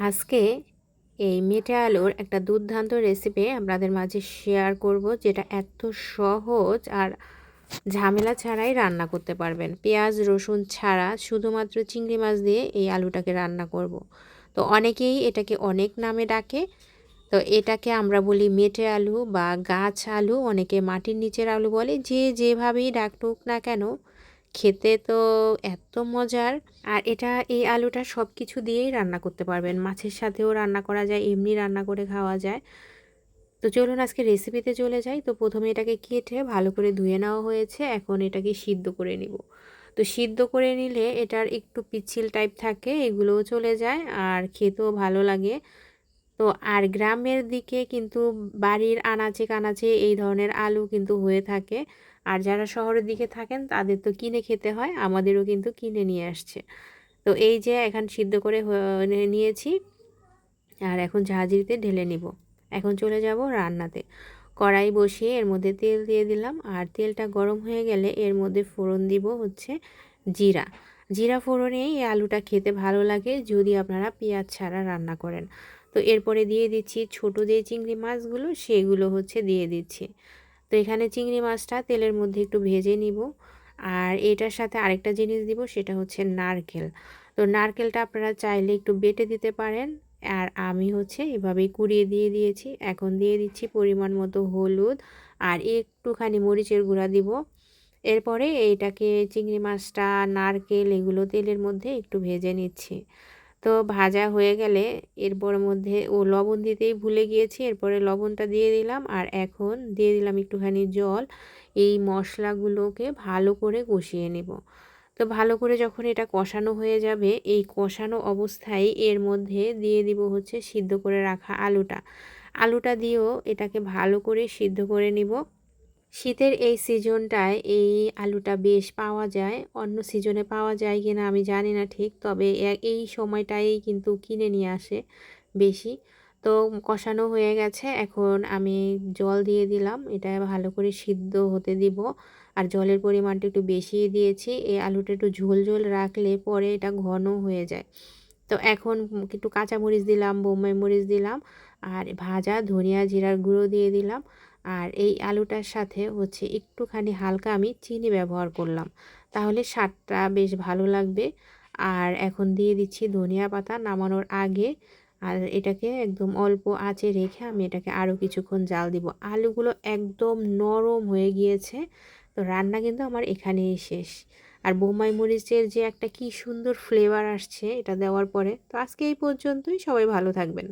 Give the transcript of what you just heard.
আজকে এই মেটে আলুর একটা দুর্দান্ত রেসিপি আপনাদের মাঝে শেয়ার করব, যেটা এত সহজ আর ঝামেলা ছাড়াই রান্না করতে পারবেন। পেঁয়াজ, রসুন ছাড়া শুধুমাত্র চিংড়ি মাছ দিয়ে এই আলুটাকে রান্না করব। তো অনেকেই এটাকে অনেক নামে ডাকে। তো এটাকে আমরা বলি মেটে আলু বা গাছ আলু, অনেকে মাটির নিচের আলু বলে। যে যেভাবেই ডাকটুক না কেন খেতে তো এত মজার। আর এটা এই আলুটা সব কিছু দিয়েই রান্না করতে পারবেন। মাছের সাথেও রান্না করা যায়, এমনি রান্না করে খাওয়া যায়। তো চলুন আজকে রেসিপিতে চলে যাই। তো প্রথমে এটাকে কেটে ভালো করে ধুয়ে নেওয়া হয়েছে। এখন এটাকে সিদ্ধ করে নিব। তো সিদ্ধ করে নিলে এটার একটু পিচ্ছিল টাইপ থাকে, এগুলোও চলে যায়। আর খেতেও ভালো লাগে। তো আর গ্রামের দিকে কিন্তু বাড়ির আনাচে কানাচে এই ধরনের আলু কিন্তু হয়ে থাকে। আর যারা শহরের দিকে থাকেন তাদের তো কিনে খেতে হয়, আমাদেরও কিন্তু কিনে নিয়ে আসছে। তো এই যে এখন সিদ্ধ করে নিয়েছি। আর এখন ঝাঁঝরিতে ঢেলে নিব। এখন চলে যাব রান্নাতে। কড়াই বসিয়ে এর মধ্যে তেল দিয়ে দিলাম। আর তেলটা গরম হয়ে গেলে এর মধ্যে ফোড়ন দিব হচ্ছে জিরা। জিরা ফোড়নে এই আলুটা খেতে ভালো লাগে যদি আপনারা পেঁয়াজ ছাড়া রান্না করেন। তো এরপরে দিয়ে দিচ্ছি ছোট যে চিংড়ি মাছগুলো সেগুলো হচ্ছে দিয়ে দিচ্ছি। তো এখানে চিংড়ি মাছটা তেলের মধ্যে একটু ভেজে নিব। আর এটার সাথে আরেকটা জিনিস দিব, সেটা হচ্ছে নারকেল। তো নারকেলটা আপনারা চাইলে একটু বেটে দিতে পারেন। আর আমি হচ্ছে এভাবেই কুড়িয়ে দিয়ে দিয়েছি। এখন দিয়ে দিচ্ছি পরিমাণ মতো হলুদ আর একটুখানি মরিচের গুঁড়া দিব। এরপরে এইটাকে চিংড়ি মাছটা, নারকেল এগুলো তেলের মধ্যে একটু ভেজে নিচ্ছি। তো ভাজা হয়ে গেলে এরপর মধ্যে ও লবণ দিতেই ভুলে গিয়েছি। এরপরে লবণটা দিয়ে দিলাম আর এখন দিয়ে দিলাম একটুখানি জল। এই মশলাগুলোকে ভালো করে কষিয়ে নেব। তো ভালো করে যখন এটা কষানো হয়ে যাবে, এই কষানো অবস্থায় এর মধ্যে দিয়ে দিব হচ্ছে সিদ্ধ করে রাখা আলুটা। আলুটা দিয়েও এটাকে ভালো করে সিদ্ধ করে নিব। শীতের এই সিজনটায় এই আলুটা বেশ পাওয়া যায়, অন্য সিজনে পাওয়া যায় কিনা আমি জানি না ঠিক, তবে এই সময়টাই কিন্তু কিনে নিয়ে আসে বেশি। তো কষানো হয়ে গেছে, এখন আমি জল দিয়ে দিলাম, এটা ভালো করে সিদ্ধ হতে দিব। আর জলের পরিমাণটা একটু বেশি দিয়েছি, এই আলুটা একটু ঝোল ঝোল রাখলে পরে এটা ঘন হয়ে যায়। তো এখন একটু কাঁচামরিচ দিলাম, বোম্বাই মরিচ দিলাম, আর ভাজা ধনিয়া জিরার গুঁড়ো দিয়ে দিলাম। আর এই আলুটার সাথে হচ্ছে একটুখানি হালকা আমি চিনি ব্যবহার করলাম। তাহলে স্বাদটা বেশ ভালো লাগবে। আর এখন দিয়ে দিচ্ছি ধনিয়া পাতা নামানোর আগে। আর এটাকে একদম অল্প আঁচে রেখে আমি এটাকে আরও কিছুক্ষণ জাল দিব। আলুগুলো একদম নরম হয়ে গিয়েছে। তো রান্না কিন্তু আমার এখানেই শেষ। আর বোমাই মরিচের যে একটা কি সুন্দর ফ্লেভার আসছে এটা দেওয়ার পরে। তো আজকে এই পর্যন্তই। সবাই ভালো থাকবেন।